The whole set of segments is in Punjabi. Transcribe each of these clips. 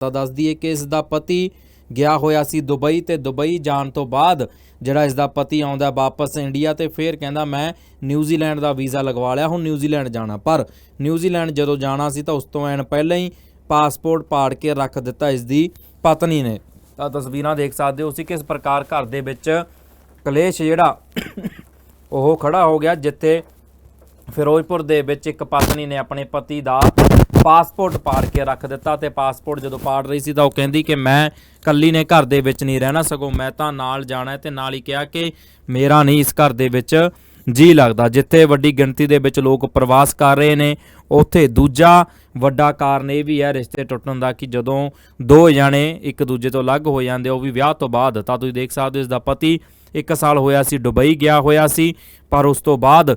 ਤਾਂ ਦੱਸ ਦਈਏ ਕਿ ਇਸ ਦਾ ਪਤੀ ਗਿਆ ਹੋਇਆ ਸੀ ਦੁਬਈ ਤੇ ਦੁਬਈ ਜਾਣ ਤੋਂ ਬਾਅਦ ਜਿਹੜਾ ਇਸ ਦਾ ਪਤੀ ਆਉਂਦਾ ਵਾਪਸ ਇੰਡੀਆ ਤੇ ਫਿਰ ਕਹਿੰਦਾ ਮੈਂ ਨਿਊਜ਼ੀਲੈਂਡ ਦਾ ਵੀਜ਼ਾ ਲਗਵਾ ਲਿਆ, ਹੁਣ ਨਿਊਜ਼ੀਲੈਂਡ ਜਾਣਾ। ਪਰ ਨਿਊਜ਼ੀਲੈਂਡ ਜਦੋਂ ਜਾਣਾ ਸੀ ਤਾਂ ਉਸ ਤੋਂ ਐਨ ਪਹਿਲਾਂ ਹੀ ਪਾਸਪੋਰਟ ਪਾੜ ਕੇ ਰੱਖ ਦਿੱਤਾ ਇਸ ਦੀ ਪਤਨੀ ਨੇ। ਤਾਂ ਤਸਵੀਰਾਂ ਦੇਖ ਸਕਦੇ ਹੋ ਸੀ ਕਿਸ ਪ੍ਰਕਾਰ ਘਰ ਦੇ ਵਿੱਚ ਕਲੇਸ਼ ਜਿਹੜਾ ਉਹ ਖੜਾ ਹੋ ਗਿਆ, ਜਿੱਥੇ ਫਿਰੋਜ਼ਪੁਰ ਦੇ ਵਿੱਚ ਇੱਕ ਪਤਨੀ ਨੇ ਆਪਣੇ ਪਤੀ ਦਾ ਪਾਸਪੋਰਟ ਪਾੜ ਕੇ ਰੱਖ ਦਿੱਤਾ ਤੇ ਪਾਸਪੋਰਟ ਜਦੋਂ ਪਾੜ ਰਹੀ ਸੀ ਤਾਂ ਉਹ ਕਹਿੰਦੀ ਕਿ ਮੈਂ ਕੱਲੀ ਨੇ ਘਰ ਦੇ ਵਿੱਚ ਨਹੀਂ ਰਹਿਣਾ, ਸਗੋਂ ਮੈਂ ਤਾਂ ਨਾਲ ਜਾਣਾ ਹੈ ਤੇ ਨਾਲ ਹੀ ਕਿਹਾ ਕਿ ਮੇਰਾ ਨਹੀਂ ਇਸ ਘਰ ਦੇ ਵਿੱਚ ਜੀ ਲੱਗਦਾ। ਜਿੱਥੇ ਵੱਡੀ ਗਿਣਤੀ ਦੇ ਵਿੱਚ ਲੋਕ ਪ੍ਰਵਾਸ ਕਰ ਰਹੇ ਨੇ, ਉੱਥੇ ਦੂਜਾ ਵੱਡਾ ਕਾਰਨ ਇਹ ਵੀ ਹੈ ਰਿਸ਼ਤੇ ਟੁੱਟਣ ਦਾ ਕਿ ਜਦੋਂ ਦੋ ਜਣੇ ਇੱਕ ਦੂਜੇ ਤੋਂ ਅਲੱਗ ਹੋ ਜਾਂਦੇ, ਉਹ ਵੀ ਵਿਆਹ ਤੋਂ ਬਾਅਦ। ਤਾਂ ਤੁਸੀਂ ਦੇਖ ਸਕਦੇ ਹੋ, ਇਸ ਦਾ ਪਤੀ 1 ਸਾਲ ਹੋਇਆ ਸੀ, ਦੁਬਈ ਗਿਆ ਹੋਇਆ ਸੀ, ਪਰ ਉਸ ਤੋਂ ਬਾਅਦ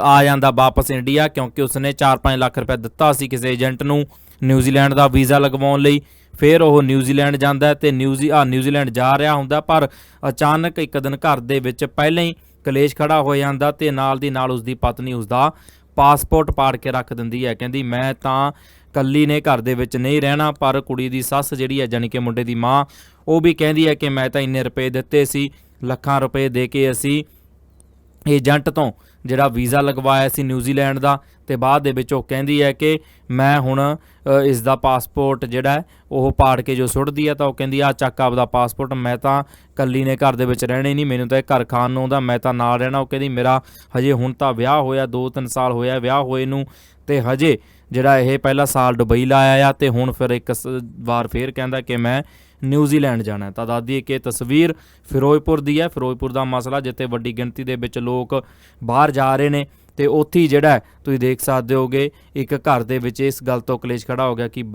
ਆ ਜਾਂਦਾ ਵਾਪਸ ਇੰਡੀਆ ਕਿਉਂਕਿ ਉਸਨੇ 4-5 ਲੱਖ ਰੁਪਏ ਦਿੱਤਾ ਸੀ ਕਿਸੇ ਏਜੰਟ ਨੂੰ ਨਿਊਜ਼ੀਲੈਂਡ ਦਾ ਵੀਜ਼ਾ ਲਗਵਾਉਣ ਲਈ। ਫਿਰ ਉਹ ਨਿਊਜ਼ੀਲੈਂਡ ਜਾਂਦਾ ਹੈ ਤੇ ਨਿਊਜ਼ੀ, ਆ ਨਿਊਜ਼ੀਲੈਂਡ ਜਾ ਰਿਹਾ ਹੁੰਦਾ ਪਰ ਅਚਾਨਕ ਇੱਕ ਦਿਨ ਘਰ ਦੇ ਵਿੱਚ ਪਹਿਲਾਂ ਹੀ ਕਲੇਸ਼ ਖੜਾ ਹੋ ਜਾਂਦਾ ਤੇ ਨਾਲ ਦੀ ਨਾਲ ਉਸਦੀ ਪਤਨੀ ਉਸਦਾ ਪਾਸਪੋਰਟ ਪਾੜ ਕੇ ਰੱਖ ਦਿੰਦੀ ਹੈ। ਕਹਿੰਦੀ, ਮੈਂ ਤਾਂ ਕੱਲੀ ਨੇ ਘਰ ਦੇ ਵਿੱਚ ਨਹੀਂ ਰਹਿਣਾ, ਪਰ ਕੁੜੀ ਦੀ ਸੱਸ ਜਿਹੜੀ ਹੈ, ਜਾਣੀ ਕਿ ਮੁੰਡੇ ਦੀ ਮਾਂ, ਉਹ ਵੀ ਕਹਿੰਦੀ ਹੈ ਕਿ ਮੈਂ ਤਾਂ ਇੰਨੇ ਰੁਪਏ ਦਿੱਤੇ ਸੀ, ਲੱਖਾਂ ਰੁਪਏ ਦੇ ਕੇ ਅਸੀਂ ਏਜੰਟ ਤੋਂ ਜਿਹੜਾ ਵੀਜ਼ਾ ਲਗਵਾਇਆ ਸੀ ਨਿਊਜ਼ੀਲੈਂਡ ਦਾ ਤੇ ਬਾਅਦ ਦੇ ਵਿੱਚ ਉਹ ਕਹਿੰਦੀ ਹੈ ਕਿ ਮੈਂ ਹੁਣ ਅ, ਇਸ ਦਾ ਪਾਸਪੋਰਟ ਜਿਹੜਾ ਉਹ ਪਾੜ ਕੇ ਜੋ ਸੁੱਟਦੀ ਹੈ ਤਾਂ ਉਹ ਕਹਿੰਦੀ ਆ ਚੱਕ ਆਪਦਾ ਪਾਸਪੋਰਟ ਮੈਂ ਤਾਂ ਕੱਲੀ ਨੇ ਘਰ ਦੇ ਵਿੱਚ ਰਹਿਣੇ ਨਹੀਂ ਮੈਨੂੰ ਤਾਂ ਇਹ ਘਰ ਖਾਣ ਨੂੰ ਆਉਂਦਾ ਮੈਂ ਤਾਂ ਨਾਲ ਰਹਿਣਾ। ਉਹ ਕਹਿੰਦੀ ਮੇਰਾ ਹਜੇ ਹੁਣ ਤਾਂ ਵਿਆਹ ਹੋਇਆ 2-3 ਸਾਲ ਹੋਇਆ ਵਿਆਹ ਹੋਏ ਨੂੰ ਤੇ ਹਜੇ ਜਿਹੜਾ ਇਹ ਪਹਿਲਾ ਸਾਲ ਦੁਬਈ ਲਾਇਆ ਆ ਤੇ ਹੁਣ ਫਿਰ ਇੱਕ ਸ- ਵਾਰ ਫੇਰ ਕਹਿੰਦਾ ਕਿ ਮੈਂ ਨਿਊਜ਼ੀਲੈਂਡ ਜਾਣਾ ਹੈ। ਤਾਂ ਦੱਸਦੀ ਦਈਏ ਕਿ ਇਹ ਤਸਵੀਰ ਫਿਰੋਜ਼ਪੁਰ ਦੀ ਹੈ ਫਿਰੋਜ਼ਪੁਰ ਦਾ ਮਸਲਾ, ਜਿੱਥੇ ਵੱਡੀ ਗਿਣਤੀ ਦੇ ਵਿੱਚ ਲੋਕ ਬਾਹਰ ਜਾ ਰਹੇ ਨੇ ਤੇ ਉੱਥੇ ਹੀ ਜਿਹੜਾ ਤੁਸੀਂ ਦੇਖ ਸਕਦੇ ਹੋਗੇ, ਇੱਕ ਘਰ ਦੇ ਵਿੱਚ ਇਸ ਗੱਲ ਤੋਂ ਕਲੇਸ਼ ਖੜਾ ਹੋ ਗਿਆ ਕਿ